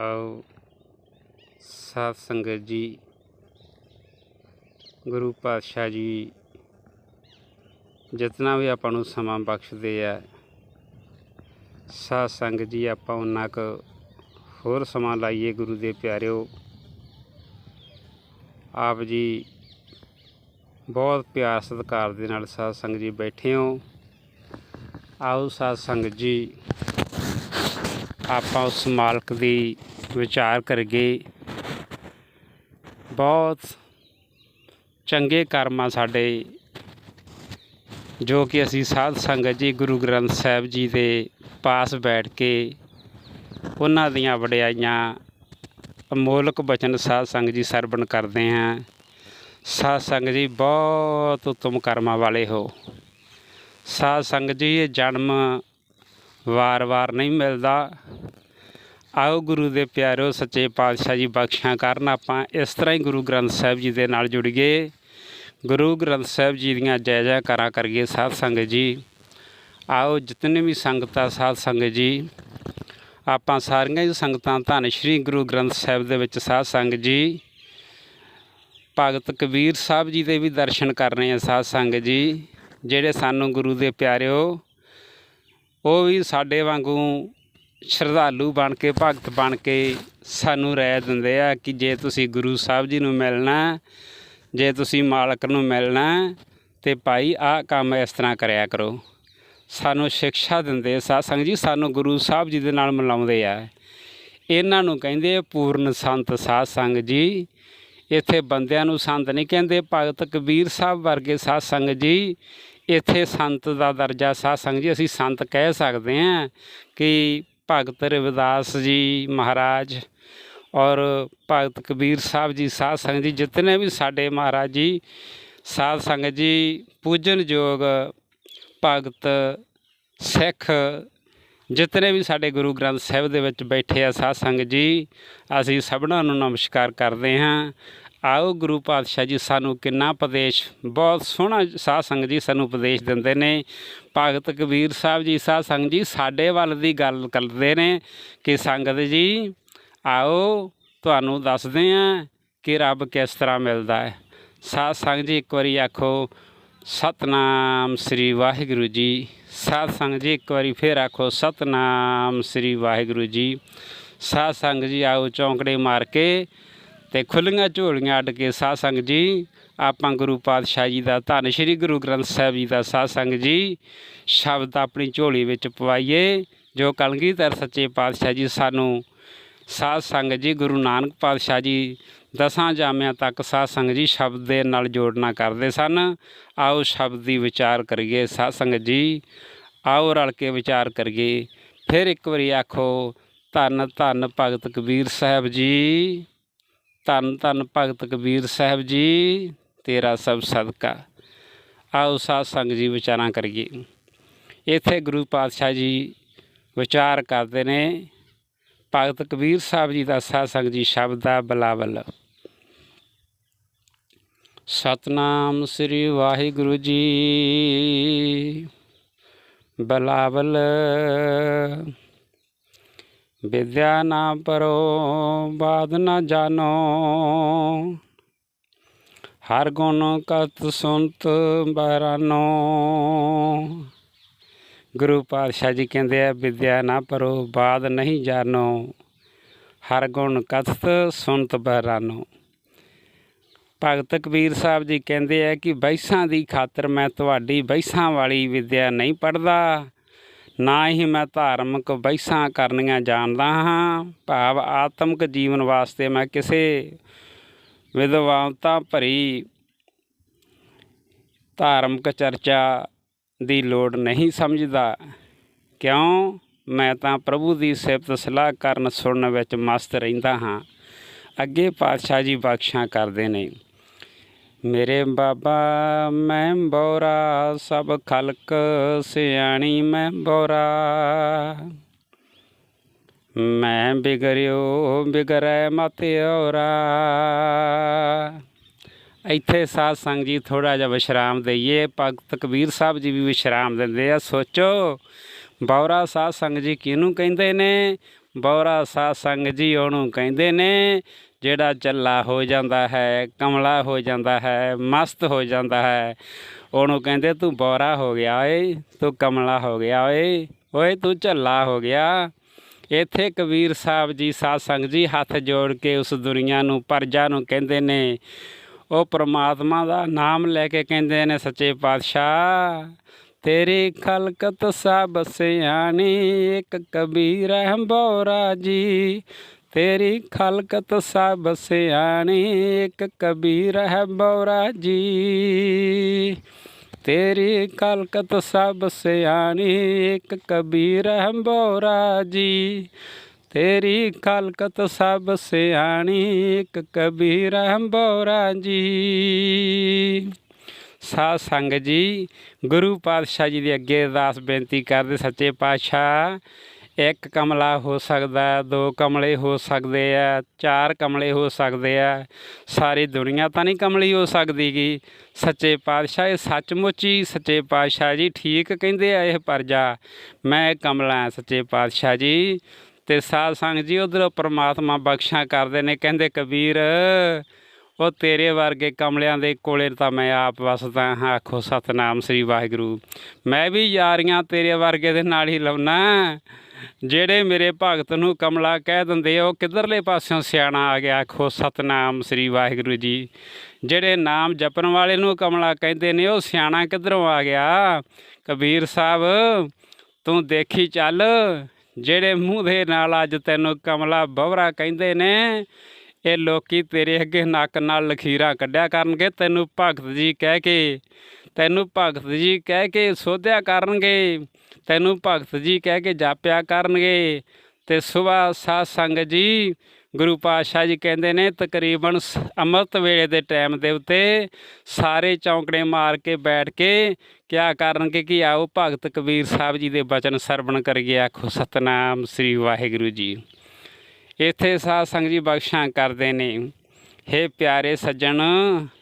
ਆਓ ਸਾਧ ਸੰਗਤ ਜੀ, ਗੁਰੂ ਪਾਤਸ਼ਾਹ ਜੀ, ਜਿਤਨਾ ਵੀ ਆਪਾਂ ਨੂੰ ਸਮਾਂ ਬਖਸ਼ਦੇ ਆ, ਸਾਧ ਸੰਗਤ ਜੀ ਆਪਾਂ ਉਹਨਾਂ ਕੁ ਹੋਰ ਸਮਾਂ ਲਾਈਏ ਗੁਰੂ ਦੇ ਪਿਆਰਿਓ। ਆਪ ਜੀ ਬਹੁਤ ਪਿਆਰ ਸਤਿਕਾਰ ਦੇ ਨਾਲ ਸਾਧ ਸੰਗਤ ਜੀ ਬੈਠੇ ਹੋ। ਆਓ ਸਾਧ ਸੰਗਤ ਜੀ ਆਪਾਂ ਉਸ ਮਾਲਕ ਦੀ ਵਿਚਾਰ ਕਰੀਏ। ਬਹੁਤ ਚੰਗੇ ਕਰਮਾਂ ਸਾਡੇ, ਜੋ ਕਿ ਅਸੀਂ ਸਾਧ ਸੰਗਤ ਜੀ ਗੁਰੂ ਗ੍ਰੰਥ ਸਾਹਿਬ ਜੀ ਦੇ ਪਾਸ ਬੈਠ ਕੇ ਉਹਨਾਂ ਦੀਆਂ ਵਡਿਆਈਆਂ, ਅਮੋਲਕ ਬਚਨ ਸਾਧ ਸੰਗਤ ਜੀ ਸਰਵਣ ਕਰਦੇ ਹਾਂ। ਸਾਧ ਸੰਗਤ ਜੀ ਬਹੁਤ ਉਤਮ ਕਰਮਾਂ ਵਾਲੇ ਹੋ। ਸਾਧ ਸੰਗਤ ਜੀ ਇਹ ਜਨਮ ਵਾਰ-ਵਾਰ ਨਹੀਂ ਮਿਲਦਾ। ਆਓ ਗੁਰੂ ਦੇ ਪਿਆਰਿਓ ਸੱਚੇ ਪਾਤਸ਼ਾਹ ਜੀ ਬਖਸ਼ਿਆ ਕਰਨ ਆਪਾਂ ਇਸ ਤਰ੍ਹਾਂ ਹੀ ਗੁਰੂ ਗ੍ਰੰਥ ਸਾਹਿਬ ਜੀ ਦੇ ਨਾਲ ਜੁੜੀਏ ਗੁਰੂ ਗ੍ਰੰਥ ਸਾਹਿਬ ਜੀ ਦੀਆਂ ਜੈ ਜੈਕਾਰਾਂ ਕਰੀਏ ਸਾਧ ਸੰਗਤ ਜੀ। ਆਓ ਜਿਤਨੇ ਵੀ ਸੰਗਤਾਂ ਸਾਧ ਸੰਗਤ ਜੀ, ਆਪਾਂ ਸਾਰੀਆਂ ਹੀ ਸੰਗਤਾਂ ਧੰਨ ਸ਼੍ਰੀ ਗੁਰੂ ਗ੍ਰੰਥ ਸਾਹਿਬ ਦੇ ਵਿੱਚ ਸਾਧ ਸੰਗਤ ਜੀ। ਭਗਤ ਕਬੀਰ ਸਾਹਿਬ ਜੀ ਦੇ ਵੀ ਦਰਸ਼ਨ ਕਰਨੇ ਆ ਸਾਧ ਸੰਗਤ ਜੀ, ਜਿਹੜੇ ਸਾਨੂੰ ਗੁਰੂ ਦੇ ਪਿਆਰਿਓ ਉਹ ਵੀ ਸਾਡੇ ਵਾਂਗੂ ਸ਼ਰਧਾਲੂ ਬਣ ਕੇ, ਭਗਤ ਬਣ ਕੇ ਸਾਨੂੰ ਰਾਇ ਦਿੰਦੇ ਆ ਕਿ ਜੇ ਤੁਸੀਂ ਗੁਰੂ ਸਾਹਿਬ ਜੀ ਨੂੰ ਮਿਲਣਾ, ਜੇ ਤੁਸੀਂ ਮਾਲਕ ਨੂੰ ਮਿਲਣਾ ਤੇ ਭਾਈ ਆਹ ਕੰਮ ਇਸ ਤਰ੍ਹਾਂ ਕਰਿਆ ਕਰੋ। ਸਾਨੂੰ ਸਿੱਖਿਆ ਦਿੰਦੇ ਸਾਧ ਜੀ, ਸਾਨੂੰ ਗੁਰੂ ਸਾਹਿਬ ਜੀ ਦੇ ਨਾਲ ਮਿਲਾਉਂਦੇ ਆ। ਇਹਨਾਂ ਨੂੰ ਕਹਿੰਦੇ ਪੂਰਨ ਸੰਤ ਸਾਧ ਸੰਗਤ ਜੀ। ਇੱਥੇ ਬੰਦਿਆਂ ਨੂੰ ਸੰਤ ਨਹੀਂ ਕਹਿੰਦੇ, ਭਗਤ ਕਬੀਰ ਸਾਹਿਬ ਵਰਗੇ ਸਾਧ ਸੰਗਤ ਜੀ। ਇੱਥੇ ਸੰਤ ਦਾ ਦਰਜਾ ਸਾਧ ਸੰਗਤ ਜੀ, ਅਸੀਂ ਸੰਤ ਕਹਿ ਸਕਦੇ ਹਾਂ ਕਿ ਭਗਤ ਰਵਿਦਾਸ ਜੀ ਮਹਾਰਾਜ ਔਰ ਭਗਤ ਕਬੀਰ ਸਾਹਿਬ ਜੀ ਸਾਧ ਸੰਗਤ ਜੀ, ਜਿਤਨੇ ਵੀ ਸਾਡੇ ਮਹਾਰਾਜ ਜੀ ਸਾਧ ਸੰਗਤ ਜੀ ਪੂਜਨਯੋਗ ਭਗਤ ਸਿੱਖ, ਜਿਤਨੇ ਵੀ ਸਾਡੇ ਗੁਰੂ ਗ੍ਰੰਥ ਸਾਹਿਬ ਦੇ ਵਿੱਚ ਬੈਠੇ ਆ ਸਾਧ ਸੰਗਤ ਜੀ, ਅਸੀਂ ਸਭਨਾਂ ਨੂੰ ਨਮਸਕਾਰ ਕਰਦੇ ਹਾਂ। ਆਓ ਗੁਰੂ ਪਾਤਸ਼ਾਹ ਜੀ ਸਾਨੂੰ ਕਿੰਨਾ ਉਪਦੇਸ਼, ਬਹੁਤ ਸੋਹਣਾ ਸਾਧ ਸੰਗਤ ਜੀ ਸਾਨੂੰ ਉਪਦੇਸ਼ ਦਿੰਦੇ ਨੇ। ਭਗਤ ਕਬੀਰ ਸਾਹਿਬ ਜੀ, ਸਾਧ ਸੰਗਤ ਜੀ ਸਾਡੇ ਵੱਲ ਦੀ ਗੱਲ ਕਰਦੇ ਨੇ ਕਿ ਸੰਗਤ ਜੀ, ਆਓ ਤੁਹਾਨੂੰ ਦੱਸਦੇ ਹਾਂ ਕਿ ਰੱਬ ਕਿਸ ਤਰ੍ਹਾਂ ਮਿਲਦਾ ਹੈ। ਸਾਧ ਸੰਗਤ ਜੀ, ਇੱਕ ਵਾਰੀ ਆਖੋ, ਸਤਨਾਮ ਸ੍ਰੀ ਵਾਹਿਗੁਰੂ ਜੀ। ਸਾਧ ਸੰਗਤ ਜੀ, ਇੱਕ ਵਾਰੀ ਫੇਰ ਆਖੋ, ਸਤਨਾਮ ਸ੍ਰੀ ਵਾਹਿਗੁਰੂ ਜੀ। ਸਾਧ ਸੰਗਤ ਜੀ, ਆਓ ਚੌਂਕੜੇ ਮਾਰ ਕੇ ਤੇ ਖੁੱਲੀਆਂ ਝੋਲੀਆਂ ਅੱਡ ਕੇ ਸਾਧ ਸੰਗਤ ਜੀ, ਆਪਾਂ ਗੁਰੂ ਪਾਤਸ਼ਾਹ ਜੀ ਦਾ ਧੰਨ, ਸ਼੍ਰੀ ਗੁਰੂ ਗ੍ਰੰਥ ਸਾਹਿਬ ਜੀ ਦਾ ਸਾਧ ਸੰਗਤ ਜੀ, ਸ਼ਬਦ ਆਪਣੀ ਝੋਲੀ ਵਿੱਚ ਪਵਾਈਏ, ਜੋ ਕਲਗੀਧਰ ਸੱਚੇ ਪਾਤਸ਼ਾਹ ਜੀ ਸਾਨੂੰ ਸਾਧ ਸੰਗਤ ਜੀ, ਗੁਰੂ ਨਾਨਕ ਪਾਤਸ਼ਾਹ ਜੀ ਦਸਾਂ ਜਾਮਿਆਂ ਤੱਕ ਸਾਧ ਸੰਗਤ ਜੀ ਸ਼ਬਦ ਦੇ ਨਾਲ ਜੋੜਨਾ ਕਰਦੇ ਸਨ। ਆਓ ਸ਼ਬਦ ਦੀ ਵਿਚਾਰ ਕਰੀਏ ਸਾਧ ਸੰਗਤ ਜੀ, ਆਓ ਰਲ ਕੇ ਵਿਚਾਰ ਕਰੀਏ। ਫਿਰ ਇੱਕ ਵਾਰੀ ਆਖੋ, ਧੰਨ ਧੰਨ ਭਗਤ ਕਬੀਰ ਸਾਹਿਬ ਜੀ। ਧੰਨ ਧੰਨ ਭਗਤ ਕਬੀਰ ਸਾਹਿਬ ਜੀ, ਤੇਰਾ ਸਭ ਸਦਕਾ। ਆਓ ਸਾਧ ਸੰਗਤ ਜੀ ਵਿਚਾਰਾਂ ਕਰੀਏ। ਇੱਥੇ ਗੁਰੂ ਪਾਤਸ਼ਾਹ ਜੀ ਵਿਚਾਰ ਕਰਦੇ ਨੇ, ਭਗਤ ਕਬੀਰ ਸਾਹਿਬ ਜੀ ਦਾ ਸਾਧ ਸੰਗਤ ਜੀ ਸ਼ਬਦ ਦਾ ਬਲਾਵਲ। ਸਤਨਾਮ ਸ੍ਰੀ ਵਾਹਿਗੁਰੂ ਜੀ, ਬਲਾਵਲ। ਵਿਦਿਆ ਨਾ ਪਰੋ, ਬਾਦ ਨਾ ਜਾਣੋ ਹਰ ਗੁਣ ਕਤ ਸੁਨਤ ਬਰਾਨੋ। ਗੁਰੂ ਪਾਤਸ਼ਾਹ ਜੀ ਕਹਿੰਦੇ ਆ, ਵਿਦਿਆ ਨਾ ਪਰੋ, ਬਾਦ ਨਹੀਂ ਜਾਣੋ ਹਰ ਗੁਣ ਕਥਤ ਸੁਨਤ ਬਹਿਰਾਨੋ ਭਗਤ ਕਬੀਰ ਸਾਹਿਬ ਜੀ ਕਹਿੰਦੇ ਆ ਕਿ ਬੈਸਾਂ ਦੀ ਖਾਤਰ ਮੈਂ ਤੁਹਾਡੀ ਬੈਸਾਂ ਵਾਲੀ ਵਿਦਿਆ ਨਹੀਂ ਪੜਦਾ ਨਾ ਹੀ ਮੈਂ ਧਾਰਮਿਕ ਬਹਿਸਾਂ ਕਰਨੀਆਂ ਜਾਣਦਾ ਹਾਂ। ਭਾਵ ਆਤਮਿਕ ਜੀਵਨ ਵਾਸਤੇ ਮੈਂ ਕਿਸੇ ਵਿਦਵਾਨਤਾ ਭਰੀ ਧਾਰਮਿਕ ਚਰਚਾ ਦੀ ਲੋੜ ਨਹੀਂ ਸਮਝਦਾ। ਕਿਉਂ? ਮੈਂ ਤਾਂ ਪ੍ਰਭੂ ਦੀ ਸਿਫਤ ਸਲਾਹ ਕਰਨ ਸੁਣਨ ਵਿੱਚ ਮਸਤ ਰਹਿੰਦਾ ਹਾਂ। ਅੱਗੇ ਪਾਤਸ਼ਾਹ ਜੀ ਬਖਸ਼ਾਂ ਕਰਦੇ ਨੇ। ਮੇਰੇ ਬਾਬਾ ਮੈਂ ਬੋਰਾ ਸਭ ਖਲਕ ਸਿਆਣੀ ਮੈਂ ਬੋਰਾ ਮੈਂ ਬਿਗਰਿਓ, ਬਿਗਰੈ ਮਤਿਓਰਾ ਇੱਥੇ ਸਾਧ ਸੰਗ ਜੀ ਥੋੜਾ ਜਿਹਾ ਵਿਸ਼ਰਾਮ ਦਈਏ। ਭਗਤ ਕਬੀਰ ਸਾਹਿਬ ਜੀ ਵੀ ਵਿਸ਼ਰਾਮ ਦਿੰਦੇ ਆ। ਸੋਚੋ, ਬੌਰਾ ਸਾਧ ਸੰਗ ਜੀ ਕਿਹਨੂੰ ਕਹਿੰਦੇ ਨੇ? ਬੌਰਾ ਸਾਧ ਸੰਗ ਜੀ ਉਹਨੂੰ ਕਹਿੰਦੇ ਨੇ ਜਿਹੜਾ ਚੱਲਾ ਹੋ ਜਾਂਦਾ ਹੈ, ਕਮਲਾ ਹੋ ਜਾਂਦਾ ਹੈ, ਮਸਤ ਹੋ ਜਾਂਦਾ ਹੈ, ਉਹਨੂੰ ਕਹਿੰਦੇ ਤੂੰ ਬੋਰਾ ਹੋ ਗਿਆ ਓਏ, ਤੂੰ ਕਮਲਾ ਹੋ ਗਿਆ ਓਏ ਓਏ ਤੂੰ ਝੱਲਾ ਹੋ ਗਿਆ। ਇੱਥੇ ਕਬੀਰ ਸਾਹਿਬ ਜੀ ਸਾਧ ਸੰਗ ਜੀ ਹੱਥ ਜੋੜ ਕੇ ਉਸ ਦੁਨੀਆ ਨੂੰ, ਪਰਜਾ ਨੂੰ ਕਹਿੰਦੇ ਨੇ, ਉਹ ਪ੍ਰਮਾਤਮਾ ਦਾ ਨਾਮ ਲੈ ਕੇ ਕਹਿੰਦੇ ਨੇ, ਸੱਚੇ ਪਾਤਸ਼ਾਹ, ਤੇਰੀ ਖਲਕਤ ਸਭ ਸਿਆਣੀ, ਇੱਕ ਕਬੀਰ ਹੈ ਬੋਰਾ ਜੀ ਤੇਰੀ ਖਲਕਤ ਸਭ ਸਿਆਣੀ, ਇੱਕ ਕਬੀਰ ਹੈ ਬੋਰਾ ਜੀ। ਤੇਰੀ ਖਲਕਤ ਸਭ ਸਿਆਣੀ, ਇੱਕ ਕਬੀਰ ਹੈ ਬੋਰਾ ਜੀ। ਤੇਰੀ ਖਲਕਤ ਸਭ ਸਿਆਣੀ, ਇੱਕ ਕਬੀਰ ਹੈ ਬੋਰਾ ਜੀ। ਸਾਧ ਸੰਗ ਜੀ, ਗੁਰੂ ਪਾਤਸ਼ਾਹ ਜੀ ਦੇ ਅੱਗੇ ਅਰਦਾਸ ਬੇਨਤੀ ਕਰਦੇ ਸੱਚੇ ਪਾਤਸ਼ਾਹ ਇੱਕ ਕਮਲਾ ਹੋ ਸਕਦਾ, ਦੋ ਕਮਲੇ ਹੋ ਸਕਦੇ ਆ, ਚਾਰ ਕਮਲੇ ਹੋ ਸਕਦੇ ਆ। ਸਾਰੀ ਦੁਨੀਆ ਤਾਂ ਨਹੀਂ ਕਮਲੀ ਹੋ ਸਕਦੀ ਗੀ ਸੱਚੇ ਪਾਤਸ਼ਾਹ ਇਹ ਸੱਚਮੁੱਚ ਹੀ ਸੱਚੇ ਪਾਤਸ਼ਾਹ ਜੀ ਠੀਕ ਕਹਿੰਦੇ ਆ ਇਹ ਪਰਜਾ। ਮੈਂ ਕਮਲਾ ਹਾਂ ਸੱਚੇ ਪਾਤਸ਼ਾਹ ਜੀ। ਤੇ ਸਾਧ ਸੰਗ ਜੀ ਉਧਰੋਂ ਪ੍ਰਮਾਤਮਾ ਬਖਸ਼ਾਂ ਕਰਦੇ ਨੇ, ਕਹਿੰਦੇ ਕਬੀਰ, ਉਹ ਤੇਰੇ ਵਰਗੇ ਕਮਲਿਆਂ ਦੇ ਕੋਲੇ ਤਾਂ ਮੈਂ ਆਪ ਵਸਦਾ ਹਾਂ, ਆਖੋ ਸਤਨਾਮ ਸ੍ਰੀ ਵਾਹਿਗੁਰੂ। ਮੈਂ ਵੀ ਯਾਰੀਆਂ ਤੇਰੇ ਵਰਗੇ ਦੇ ਨਾਲ ਹੀ ਲਾਉਣਾ ਜਿਹੜੇ ਮੇਰੇ ਭਗਤ ਨੂੰ ਕਮਲਾ ਕਹਿ ਦਿੰਦੇ ਉਹ ਕਿੱਧਰਲੇ ਪਾਸਿਓਂ ਸਿਆਣਾ ਆ ਗਿਆ, ਆਖੋ, ਸਤਨਾਮ ਸ੍ਰੀ ਵਾਹਿਗੁਰੂ ਜੀ। ਜਿਹੜੇ ਨਾਮ ਜਪਣ ਵਾਲੇ ਨੂੰ ਕਮਲਾ ਕਹਿੰਦੇ ਨੇ, ਉਹ ਸਿਆਣਾ ਕਿੱਧਰੋਂ ਆ ਗਿਆ? ਕਬੀਰ ਸਾਹਿਬ, ਤੂੰ ਦੇਖੀ ਚੱਲ, ਜਿਹੜੇ ਮੂੰਹ ਦੇ ਨਾਲ ਅੱਜ ਤੈਨੂੰ ਕਮਲਾ ਬਵਰਾ ਕਹਿੰਦੇ ਨੇ, ਇਹ ਲੋਕੀ ਤੇਰੇ ਅੱਗੇ ਨੱਕ ਨਾਲ ਲਖੀਰਾਂ ਕੱਢਿਆ ਕਰਨਗੇ, ਤੈਨੂੰ ਭਗਤ ਜੀ ਕਹਿ ਕੇ, ਤੈਨੂੰ ਭਗਤ ਜੀ ਕਹਿ ਕੇ ਸੋਧਿਆ ਕਰਨਗੇ। ਤੈਨੂੰ ਭਗਤ ਜੀ ਕਹਿ ਕੇ ਜਾਪਿਆ ਕਰਨਗੇ। ਤੇ ਸਵੇਰ ਸਾਧ ਸੰਗਤ ਜੀ, ਗੁਰੂ ਪਾਤਸ਼ਾਹ ਜੀ ਕਹਿੰਦੇ ਨੇ, ਤਕਰੀਬਨ ਸ- ਅੰਮ੍ਰਿਤ ਵੇਲੇ ਦੇ ਟਾਈਮ ਦੇ ਉੱਤੇ ਸਾਰੇ ਚੌਂਕੜੇ ਮਾਰ ਕੇ ਬੈਠ ਕੇ ਕਿਆ ਕਰਨਗੇ ਕਿ ਆਓ ਭਗਤ ਕਬੀਰ ਸਾਹਿਬ ਜੀ ਦੇ ਬਚਨ ਸਰਵਣ ਕਰੀਏ। ਆਖੋ, ਸਤਨਾਮ ਸ੍ਰੀ ਵਾਹਿਗੁਰੂ ਜੀ। ਇੱਥੇ ਸਾਧ ਸੰਗਤ ਜੀ ਬਖਸ਼ਾਂ ਕਰਦੇ ਨੇ। ਹੇ ਪਿਆਰੇ ਸੱਜਣ,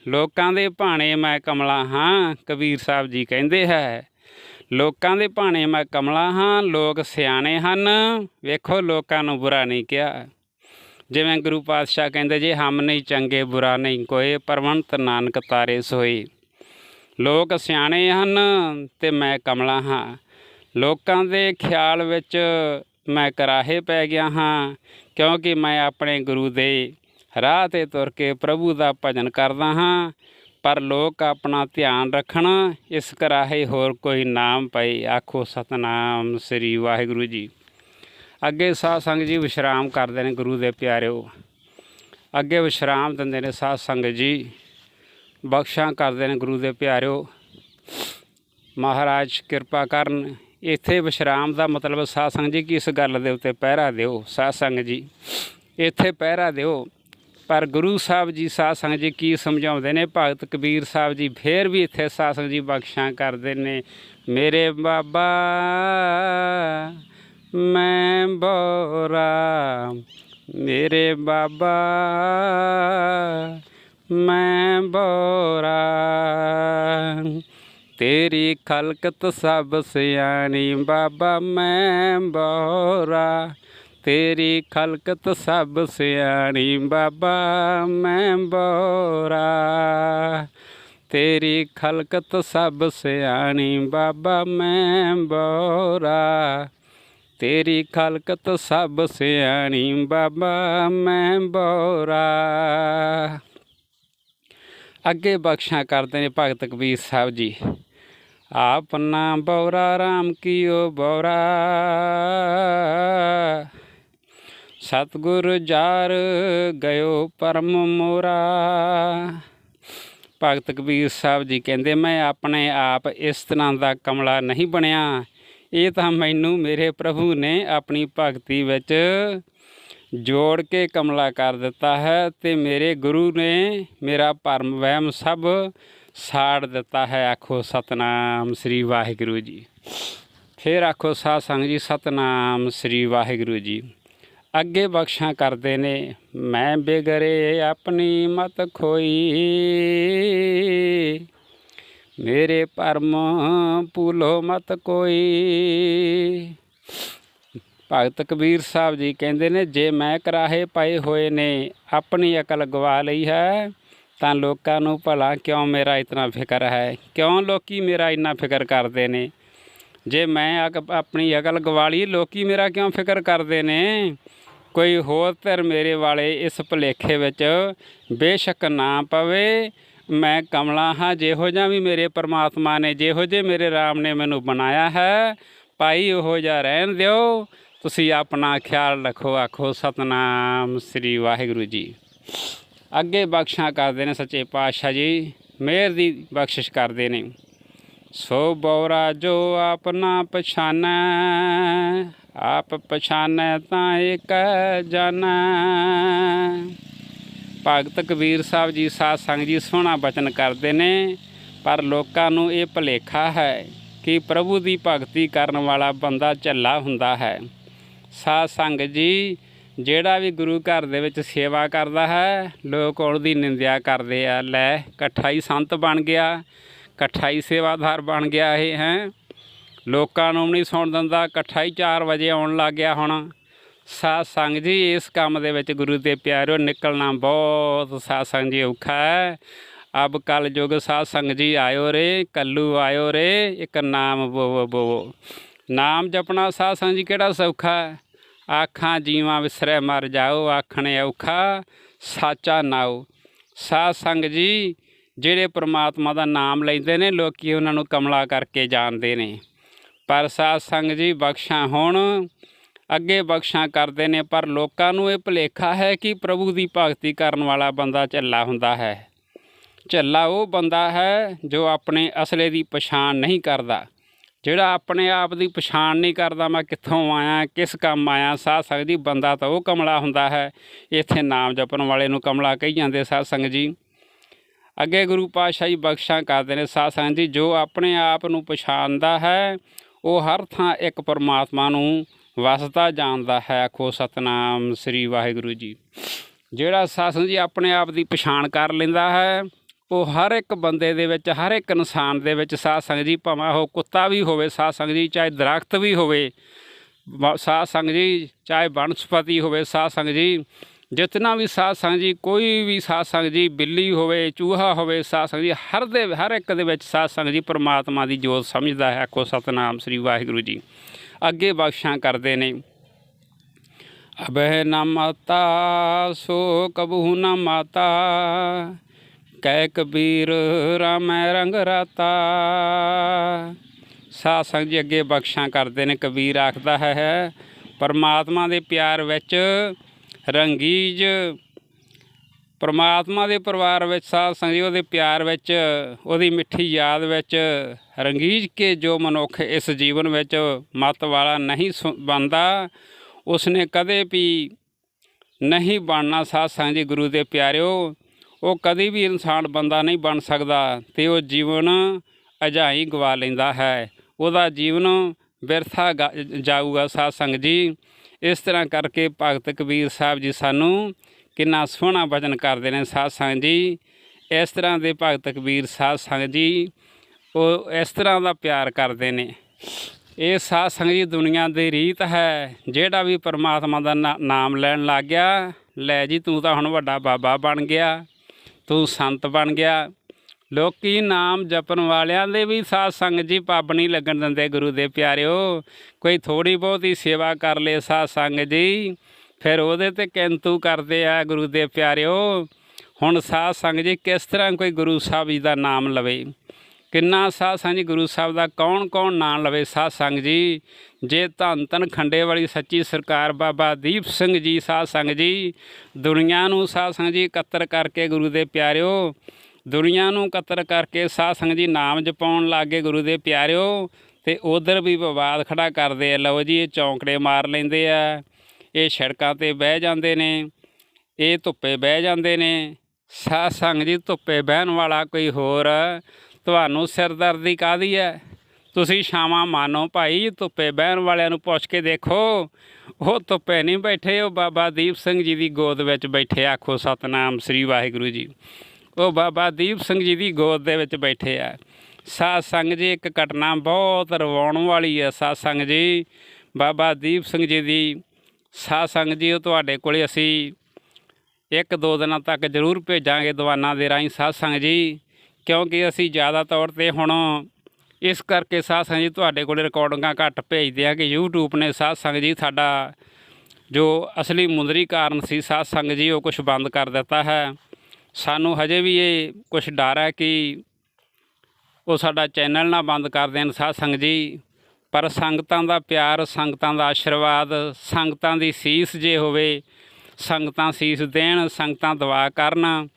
ਲੋਕਾਂ ਦੇ ਭਾਣੇ ਮੈਂ ਕਮਲਾ ਹਾਂ, ਕਬੀਰ ਸਾਹਿਬ ਜੀ ਕਹਿੰਦੇ ਹੈ ਲੋਕਾਂ ਦੇ ਭਾਣੇ ਮੈਂ ਕਮਲਾ ਹਾਂ, ਲੋਕ ਸਿਆਣੇ ਹਨ। ਵੇਖੋ ਲੋਕਾਂ ਨੂੰ ਬੁਰਾ ਨਹੀਂ ਕਿਹਾ। ਜਿਵੇਂ ਗੁਰੂ ਪਾਤਸ਼ਾਹ ਕਹਿੰਦੇ, ਜੇ ਹਮ ਨਹੀਂ ਚੰਗੇ, ਬੁਰਾ ਨਹੀਂ ਕੋਏ ਪਰਵੰਤ ਨਾਨਕ ਤਾਰੇ ਸੋਈ ਲੋਕ ਸਿਆਣੇ ਹਨ ਤੇ ਮੈਂ ਕਮਲਾ ਹਾਂ। ਲੋਕਾਂ ਦੇ ਖਿਆਲ ਵਿੱਚ ਮੈਂ ਕਰਾਹੇ ਪੈ ਗਿਆ ਹਾਂ, ਕਿਉਂਕਿ ਮੈਂ ਆਪਣੇ ਗੁਰੂ ਦੇ ਰਾਹ ਤੇ ਤੁਰ ਕੇ ਪ੍ਰਭੂ ਦਾ ਭਜਨ ਕਰਦਾ ਹਾਂ। ਪਰ ਲੋਕ ਆਪਣਾ ਧਿਆਨ ਰੱਖਣ, ਇਸ ਕਰਾਹੇ ਹੋਰ ਕੋਈ ਨਾਮ ਪਈ ਆਖੋ ਸਤਨਾਮ ਸ੍ਰੀ ਵਾਹਿਗੁਰੂ ਜੀ। ਅੱਗੇ ਸਾਧ ਸੰਗਤ ਜੀ ਵਿਸ਼ਰਾਮ ਕਰਦੇ ਨੇ ਗੁਰੂ ਦੇ ਪਿਆਰਿਓ। ਅੱਗੇ ਵਿਸ਼ਰਾਮ ਦਿੰਦੇ ਨੇ ਸਾਧ ਸੰਗਤ ਜੀ। ਬਖਸ਼ਾਂ ਕਰਦੇ ਨੇ ਗੁਰੂ ਦੇ ਪਿਆਰਿਓ। ਮਹਾਰਾਜ ਕਿਰਪਾ ਕਰਨ, ਇੱਥੇ ਵਿਸ਼ਰਾਮ ਦਾ ਮਤਲਬ ਸਾਧ ਸੰਗਤ ਜੀ ਕਿ ਇਸ ਗੱਲ ਦੇ ਉੱਤੇ ਪਹਿਰਾ ਦਿਓ? ਸਾਧ ਸੰਗਤ ਜੀ, ਇੱਥੇ ਪਹਿਰਾ ਦਿਓ ਪਰ ਗੁਰੂ ਸਾਹਿਬ ਜੀ ਸਾਧ ਸੰਗਤ ਜੀ ਕੀ ਸਮਝਾਉਂਦੇ ਨੇ? ਭਗਤ ਕਬੀਰ ਸਾਹਿਬ ਜੀ ਫੇਰ ਵੀ ਇੱਥੇ ਸਾਧ ਸੰਗਤ ਜੀ ਬਖਸ਼ਾਂ ਕਰਦੇ ਨੇ। ਮੇਰੇ ਬਾਬਾ, ਮੈਂ ਬੋਰਾ। ਮੇਰੇ ਬਾਬਾ, ਮੈਂ ਬੋਰਾ। ਤੇਰੀ ਖਲਕਤ ਸਭ ਸਿਆਣੀ ਬਾਬਾ, ਮੈਂ ਬੋਰਾ। ਤੇਰੀ ਖਲਕਤ ਸਭ ਸਿਆਣੀ ਬਾਬਾ, ਮੈਂ ਬੋਰਾ। ਤੇਰੀ ਖਲਕਤ ਸਭ ਸਿਆਣੀ ਬਾਬਾ, ਮੈਂ ਬੋਰਾ। ਤੇਰੀ ਖਲਕਤ ਸਭ ਸਿਆਣੀ ਬਾਬਾ, ਮੈਂ ਬੋਰਾ। ਅੱਗੇ ਬਖਸ਼ਾਂ ਕਰਦੇ ਨੇ ਭਗਤ ਕਬੀਰ ਸਾਹਿਬ ਜੀ। ਆਪਨਾ ਬੌਰਾ RAM ਕੀਓ ਬੌਰਾ। ਸਤਗੁਰ ਜਾਰ ਗਇਓ ਪਰਮ ਮੋਰਾ। ਭਗਤ ਕਬੀਰ ਸਾਹਿਬ ਜੀ ਕਹਿੰਦੇ, ਮੈਂ ਆਪਣੇ ਆਪ ਇਸ ਤਰ੍ਹਾਂ ਦਾ ਕਮਲਾ ਨਹੀਂ ਬਣਿਆ। ਇਹ ਤਾਂ ਮੈਨੂੰ ਮੇਰੇ ਪ੍ਰਭੂ ਨੇ ਆਪਣੀ ਭਗਤੀ ਵਿੱਚ ਜੋੜ ਕੇ ਕਮਲਾ ਕਰ ਦਿੱਤਾ ਹੈ ਤੇ ਮੇਰੇ ਗੁਰੂ ਨੇ ਮੇਰਾ ਭਰਮ ਵਹਿਮ ਸਭ ਸਾੜ ਦਿੱਤਾ ਹੈ। ਆਖੋ, ਸਤਨਾਮ ਸ੍ਰੀ ਵਾਹਿਗੁਰੂ ਜੀ। ਫਿਰ ਆਖੋ, ਸਾਧ ਸੰਗ ਜੀ, ਸਤਨਾਮ ਸ੍ਰੀ ਵਾਹਿਗੁਰੂ ਜੀ। ਅੱਗੇ ਬਖਸ਼ਾਂ ਕਰਦੇ ਨੇ। ਮੈਂ ਬਿਗਰੇ ਆਪਣੀ ਮਤ ਖੋਈ। ਮੇਰੇ ਪਰਮ ਭੂਲੋ ਮਤ ਕੋਈ। ਭਗਤ ਕਬੀਰ ਸਾਹਿਬ ਜੀ ਕਹਿੰਦੇ ਨੇ, ਜੇ ਮੈਂ ਕਰਾਹੇ ਪਾਏ ਹੋਏ ਨੇ, ਆਪਣੀ ਅਕਲ ਗਵਾ ਲਈ ਹੈ, ਤਾਂ ਲੋਕਾਂ ਨੂੰ ਭਲਾ ਕਿਉਂ ਮੇਰਾ ਇਤਨਾ ਫਿਕਰ ਹੈ? ਕਿਉਂ ਲੋਕੀ ਮੇਰਾ ਇੰਨਾ ਫਿਕਰ ਕਰਦੇ ਨੇ? ਜੇ ਮੈਂ ਅਕ- ਆਪਣੀ ਅਕਲ ਗਵਾ ਲਈ, ਲੋਕੀ ਮੇਰਾ ਕਿਉਂ ਫਿਕਰ ਕਰਦੇ ਨੇ? ਕੋਈ ਹੋਰ ਧਿਰ ਮੇਰੇ ਵਾਲੇ ਇਸ ਭੁਲੇਖੇ ਵਿੱਚ ਬੇਸ਼ੱਕ ਨਾ ਪਵੇ। ਮੈਂ ਕਮਲਾ ਹਾਂ, ਜਿਹੋ ਜਿਹਾ ਵੀ ਮੇਰੇ ਪਰਮਾਤਮਾ ਨੇ, ਜਿਹੋ ਜਿਹੇ ਮੇਰੇ RAM ਨੇ ਮੈਨੂੰ ਬਣਾਇਆ ਹੈ, ਭਾਈ ਉਹੋ ਜਿਹਾ ਰਹਿਣ ਦਿਓ। ਤੁਸੀਂ ਆਪਣਾ ਖਿਆਲ ਰੱਖੋ, ਆਖੋ ਸਤਨਾਮ ਸ੍ਰੀ ਵਾਹਿਗੁਰੂ ਜੀ। ਅੱਗੇ ਬਖਸ਼ਾਂ ਕਰਦੇ ਨੇ ਸੱਚੇ ਪਾਤਸ਼ਾਹ ਜੀ, ਮਿਹਰ ਦੀ ਬਖਸ਼ਿਸ਼ ਕਰਦੇ ਨੇ। ਸੋ ਬੌਰਾ ਜੋ ਆਪ ਨਾ ਪਛਾਨੈ, ਆਪ ਪਛਾਨੈ ਤਾਂ ਏਕ ਜਾਨੈ। ਭਗਤ ਕਬੀਰ ਸਾਹਿਬ ਜੀ, ਸਾਧ ਸੰਗ ਜੀ, ਸੋਹਣਾ ਬਚਨ ਕਰਦੇ ਨੇ, ਪਰ ਲੋਕਾਂ ਨੂੰ ਇਹ ਭੁਲੇਖਾ ਹੈ ਕਿ ਪ੍ਰਭੂ ਦੀ ਭਗਤੀ ਕਰਨ ਵਾਲਾ ਬੰਦਾ ਝੱਲਾ ਹੁੰਦਾ ਹੈ। ਸਾਧ ਸੰਗ ਜੀ, ਜਿਹੜਾ ਵੀ ਗੁਰੂ ਘਰ ਦੇ ਵਿੱਚ ਸੇਵਾ ਕਰਦਾ ਹੈ, ਲੋਕ ਉਹਦੀ ਨਿੰਦਿਆ ਕਰਦੇ ਆ, ਲੈ, ਇਕੱਠਾ ਹੀ ਸੰਤ ਬਣ ਗਿਆ। ਇਕੱਠਾ ਹੀ ਸੇਵਾਦਾਰ ਬਣ ਗਿਆ ਇਹ, ਹੈ। ਲੋਕਾਂ ਨੂੰ ਵੀ ਨਹੀਂ ਸੁਣ ਦਿੰਦਾ ਇਕੱਠਾ ਹੀ 4 ਵਜੇ ਆਉਣ ਲੱਗ ਗਿਆ ਹੁਣ। ਸਾਧ ਸੰਗ ਜੀ, ਇਸ ਕੰਮ ਦੇ ਵਿੱਚ ਗੁਰੂ ਦੇ ਪਿਆਰਿਓ, ਨਿਕਲਣਾ ਬਹੁਤ ਸਾਧ ਸੰਗ ਜੀ ਔਖਾ ਹੈ। ਅਬ ਕਲ ਯੁਗ ਸਾਧ ਸੰਗ ਜੀ ਆਇਓ ਰੇ, ਕੱਲੂ ਆਇਓ ਰੇ, ਇੱਕ ਨਾਮ ਬੋਵੋ ਬੋਵੋ ਨਾਮ ਜਪਣਾ ਸਾਧ ਸੰਗ ਜੀ ਕਿਹੜਾ ਸੌਖਾ ਆਖਾਂ ਜੀਵਾਂ ਵਿਸਰੈ ਮਰ ਜਾਓ, ਆਖਣੇ ਔਖਾ, ਸਾਚਾ ਨਾਉ। ਸਾਧ ਸੰਗ ਜੀ ਜਿਹੜੇ ਪ੍ਰਮਾਤਮਾ ਦਾ ਨਾਮ ਲੈਂਦੇ ਨੇ, ਲੋਕੀ ਉਹਨਾਂ ਨੂੰ ਕਮਲਾ ਕਰਕੇ ਜਾਣਦੇ ਨੇ। ਪਰ ਸਾਧ ਸੰਗ ਜੀ, ਬਖਸ਼ਾਂ ਹੋਣ, ਅੱਗੇ ਬਖਸ਼ਾਂ ਕਰਦੇ ਨੇ, ਪਰ ਲੋਕਾਂ ਨੂੰ ਇਹ ਭੁਲੇਖਾ ਹੈ ਕਿ ਪ੍ਰਭੂ ਦੀ ਭਗਤੀ ਕਰਨ ਵਾਲਾ ਬੰਦਾ ਝੱਲਾ ਹੁੰਦਾ ਹੈ। ਝੱਲਾ ਉਹ ਬੰਦਾ ਹੈ ਜੋ ਆਪਣੇ ਅਸਲੇ ਦੀ ਪਛਾਣ ਨਹੀਂ ਕਰਦਾ। ਜਿਹੜਾ ਆਪਣੇ ਆਪ ਦੀ ਪਛਾਣ ਨਹੀਂ ਕਰਦਾ, ਮੈਂ ਕਿੱਥੋਂ ਆਇਆ, ਕਿਸ ਕੰਮ ਆਇਆ, ਸਾਧ ਸੰਗਤ ਜੀ, ਬੰਦਾ ਤਾਂ ਉਹ ਕਮਲਾ ਹੁੰਦਾ ਹੈ, ਇੱਥੇ ਨਾਮ ਜਪਣ ਵਾਲੇ ਨੂੰ ਕਮਲਾ ਕਹੀ ਜਾਂਦੇ ਸਾਧ ਸੰਗਤ ਜੀ। ਅੱਗੇ ਗੁਰੂ ਪਾਤਸ਼ਾਹ ਜੀ ਬਖਸ਼ਾਂ ਕਰਦੇ ਨੇ। ਸਾਧ ਜੀ, ਜੋ ਆਪਣੇ ਆਪ ਨੂੰ ਪਛਾਣਦਾ ਹੈ, ਉਹ ਹਰ ਥਾਂ ਇੱਕ ਪਰਮਾਤਮਾ ਨੂੰ ਵਸਦਾ, ਜਾਣਦਾ ਹੈ। ਆਖੋ, ਸਤਨਾਮ ਸ੍ਰੀ ਵਾਹਿਗੁਰੂ ਜੀ। ਜਿਹੜਾ ਸਾਧ ਜੀ ਆਪਣੇ ਆਪ ਦੀ ਪਛਾਣ ਕਰ ਲੈਂਦਾ ਹੈ, ਉਹ ਹਰ ਇੱਕ ਬੰਦੇ ਦੇ ਵਿੱਚ, ਹਰ ਇੱਕ ਇਨਸਾਨ ਦੇ ਵਿੱਚ ਸਾਧ ਸੰਗਤ ਜੀ, ਭਾਵੇਂ ਉਹ ਕੁੱਤਾ ਵੀ ਹੋਵੇ, ਸਾਧ ਸੰਗਤ ਜੀ, ਚਾਹੇ ਦਰਖਤ ਵੀ ਹੋਵੇ, ਬ- ਸਾਧ ਸੰਗਤ ਜੀ, ਚਾਹੇ ਬਨਸਪਤੀ ਹੋਵੇ, ਸਾਧ ਸੰਗ ਜੀ ਜਿਤਨਾ ਵੀ ਸਾਧ ਸੰਗਤ ਜੀ, ਕੋਈ ਵੀ ਸਾਧ ਸੰਗਤ ਜੀ, ਬਿੱਲੀ ਹੋਵੇ, ਚੂਹਾ ਹੋਵੇ, ਸਾਧ ਸੰਗਤ ਜੀ, ਹਰ ਦੇ, ਹਰ ਇੱਕ ਦੇ ਵਿੱਚ ਸਾਧ ਸੰਗਤ ਜੀ ਪਰਮਾਤਮਾ ਦੀ ਜੋਤ ਸਮਝਦਾ ਹੈ, ਆਖੋ ਸਤਨਾਮ ਸ੍ਰੀ ਵਾਹਿਗੁਰੂ ਜੀ। ਅੱਗੇ ਬਖਸ਼ਾਂ ਕਰਦੇ ਨੇ। ਅਬਹਿ ਨ ਮਾਤਾ, ਸੋ ਕਬਹੂ ਨ ਮਾਤਾ, ਕਹਿ ਕਬੀਰ ਰਾਮੈ ਰੰਗ ਰਾਤਾ। ਸਾਧ ਸੰਗਤ ਜੀ ਅੱਗੇ ਬਖਸ਼ਾਂ ਕਰਦੇ ਨੇ, ਕਬੀਰ ਆਖਦਾ ਹੈ, ਪਰਮਾਤਮਾ ਦੇ ਪਿਆਰ ਵਿੱਚ ਰੰਗੀਜ ਪਰਮਾਤਮਾ ਦੇ ਪਰਿਵਾਰ ਵਿੱਚ, ਸਾਧ ਸੰਗਤ ਜੀ ਉਹਦੇ ਪਿਆਰ ਵਿੱਚ, ਉਹਦੀ ਮਿੱਠੀ ਯਾਦ ਵਿੱਚ ਰੰਗੀਜ ਕੇ ਜੋ ਮਨੁੱਖ ਇਸ ਜੀਵਨ ਵਿੱਚ ਮਤ ਵਾਲਾ ਨਹੀਂ ਸੁ- ਬਣਦਾ, ਉਸਨੇ ਕਦੇ ਵੀ ਨਹੀਂ ਬਣਨਾ। ਸਾਧ ਸੰਗਤ ਜੀ, ਗੁਰੂ ਦੇ ਪਿਆਰਿਓ, ਉਹ ਕਦੀ ਵੀ ਇਨਸਾਨ ਬੰਦਾ ਨਹੀਂ ਬਣ ਸਕਦਾ ਤੇ ਉਹ ਜੀਵਨ ਅਜਾਈ ਗਵਾ ਲੈਂਦਾ ਹੈ। ਉਹਦਾ ਜੀਵਨ ਵਿਰਥਾ ਗਾ- ਜਾਊਗਾ। ਸਾਧ ਸੰਗਤ ਜੀ ਇਸ ਤਰ੍ਹਾਂ ਕਰਕੇ ਭਗਤ ਕਬੀਰ ਸਾਹਿਬ ਜੀ ਸਾਨੂੰ ਕਿੰਨਾ ਸੋਹਣਾ ਵਚਨ ਕਰਦੇ ਨੇ ਸਾਧ ਸੰਗਤ ਜੀ। ਇਸ ਤਰ੍ਹਾਂ ਦੇ ਭਗਤ ਕਬੀਰ ਸਾਧ ਸੰਗਤ ਜੀ ਉਹ ਇਸ ਤਰ੍ਹਾਂ ਦਾ ਪਿਆਰ ਕਰਦੇ ਨੇ। ਇਹ ਸਾਧ ਸੰਗਤ ਜੀ ਦੁਨੀਆ ਦੀ ਰੀਤ ਹੈ, ਜਿਹੜਾ ਵੀ ਪਰਮਾਤਮਾ ਦਾ ਨਾਮ ਲੈਣ ਲੱਗ ਗਿਆ, ਲੈ ਜੀ ਤੂੰ ਤਾਂ ਹੁਣ ਵੱਡਾ ਬਾਬਾ ਬਣ ਗਿਆ, ਤੂੰ ਸੰਤ ਬਣ ਗਿਆ। ਲੋਕੀ ਨਾਮ ਜਪਣ ਵਾਲਿਆਂ ਦੇ ਵੀ ਸਾਧ ਸੰਗਤ ਜੀ ਪੱਬ ਨਹੀਂ ਲੱਗਣ ਦਿੰਦੇ ਗੁਰੂ ਦੇ ਪਿਆਰਿਓ। ਕੋਈ ਥੋੜੀ ਬਹੁਤੀ ਸੇਵਾ ਕਰ ਲੇ ਸਾਧ ਸੰਗਤ ਜੀ, ਫਿਰ ਉਹਦੇ ਤੇ ਕਿੰਤੂ ਕਰਦੇ ਆ ਗੁਰੂ ਦੇ ਪਿਆਰਿਓ। ਹੁਣ ਸਾਧ ਸੰਗਤ ਜੀ ਕਿਸ ਤਰ੍ਹਾਂ ਕੋਈ ਗੁਰੂ ਸਾਹਿਬ ਜੀ ਦਾ ਨਾਮ ਲਵੇ? ਕਿੰਨਾ ਸਾਧ ਸੰਗਤ ਜੀ ਗੁਰੂ ਸਾਹਿਬ ਦਾ ਕੌਣ ਕੌਣ ਨਾਮ ਲਵੇ ਸਾਧ ਸੰਗਤ ਜੀ? ਜੇ ਧੰਨ ਧੰਨ ਖੰਡੇ ਵਾਲੀ ਸੱਚੀ ਸਰਕਾਰ ਬਾਬਾ ਦੀਪ ਸਿੰਘ ਜੀ ਸਾਧ ਸੰਗਤ ਜੀ, ਦੁਨੀਆ ਨੂੰ ਸਾਧ ਸੰਗਤ ਜੀ ਇਕੱਤਰ ਕਰਕੇ ਗੁਰੂ ਦੇ ਪਿਆਰਿਓ। ਦੁਨੀਆ ਨੂੰ ਕਤਰ ਕਰਕੇ ਸਾਧ ਸੰਗਤ ਜੀ ਨਾਮ ਜਪਾਉਣ ਲੱਗੇ ਗੁਰੂ ਦੇ ਪਿਆਰਿਓ, ਤੇ ਉਧਰ ਵੀ ਵਿਵਾਦ ਖੜਾ ਕਰਦੇ ਆ। ਲਓ ਜੀ, ਇਹ ਚੌਂਕੜੇ ਮਾਰ ਲੈਂਦੇ ਆ, ਇਹ ਸੜਕਾਂ ਤੇ ਬਹਿ ਜਾਂਦੇ ਨੇ, ਇਹ ਧੁੱਪੇ ਬਹਿ ਜਾਂਦੇ ਨੇ, ਸਾਧ ਸੰਗ ਜੀ ਧੁੱਪੇ ਬਹਿਣ ਵਾਲਾ ਕੋਈ ਹੋਰ ਤੁਹਾਨੂੰ ਸਿਰਦਰਦੀ ਕਾਦੀ ਹੈ ਤੁਸੀਂ ਛਾਵਾਂ ਮਾਨੋ ਭਾਈ, ਧੁੱਪੇ ਬਹਿਣ ਵਾਲਿਆਂ ਨੂੰ ਪੁੱਛ ਕੇ ਦੇਖੋ, ਉਹ ਧੁੱਪੇ ਨਹੀਂ ਬੈਠੇ, ਉਹ ਬਾਬਾ ਦੀਪ ਸਿੰਘ ਜੀ ਦੀ ਗੋਦ ਵਿੱਚ ਬੈਠੇ, ਆਖੋ ਸਤਨਾਮ ਸ੍ਰੀ ਵਾਹਿਗੁਰੂ ਜੀ। ਉਹ ਬਾਬਾ ਦੀਪ ਸਿੰਘ ਜੀ ਦੀ ਗੋਦ ਦੇ ਵਿੱਚ ਬੈਠੇ ਆ। ਸਾਧ ਸੰਗ ਜੀ, ਇੱਕ ਘਟਨਾ ਬਹੁਤ ਰਵਾਉਣ ਵਾਲੀ ਹੈ ਸਾਧ ਸੰਗ ਜੀ। ਬਾਬਾ ਦੀਪ ਸਿੰਘ ਜੀ ਦੀ ਸਾਧ ਸੰਗਤ ਜੀ, ਉਹ ਤੁਹਾਡੇ ਕੋਲੇ ਅਸੀਂ ਇੱਕ ਦੋ ਦਿਨਾਂ ਤੱਕ ਜ਼ਰੂਰ ਭੇਜਾਂਗੇ ਦੀਵਾਨਾਂ ਦੇ ਰਾਹੀਂ ਸਾਧ ਸੰਗਤ ਜੀ, ਕਿਉਂਕਿ ਅਸੀਂ ਜ਼ਿਆਦਾ ਤੌਰ ਤੇ ਹੁਣ ਇਸ ਕਰਕੇ ਸਾਧ ਸੰਗਤ ਜੀ ਤੁਹਾਡੇ ਕੋਲੇ ਰਿਕਾਰਡਿੰਗਾਂ ਘੱਟ ਭੇਜਦੇ ਆ ਕਿ YouTube ਨੇ ਸਾਧ ਸੰਗਤ ਜੀ ਸਾਡਾ ਜੋ ਅਸਲੀ ਮੁੰਦਰੀ ਕਾਰਨ ਸੀ, ਸਾਧ ਸੰਗਤ ਜੀ ਉਹ ਕੁਝ ਬੰਦ ਕਰ ਦਿੱਤਾ ਹੈ। ਸਾਨੂੰ ਹਜੇ ਵੀ ਇਹ ਕੁਝ ਡਰ ਹੈ ਕਿ ਉਹ ਸਾਡਾ ਚੈਨਲ ਨਾ ਬੰਦ ਕਰ ਦੇਣ। ਸਾਧ ਸੰਗਤ ਜੀ, ਪਰ ਸੰਗਤਾਂ ਦਾ ਪਿਆਰ, ਸੰਗਤਾਂ ਦਾ ਆਸ਼ੀਰਵਾਦ, ਸੰਗਤਾਂ ਦੀ ਸੀਸ ਜੇ ਹੋਵੇ, ਸੰਗਤਾਂ ਸੀਸ ਦੇਣ, ਸੰਗਤਾਂ ਦੁਆ ਕਰਨ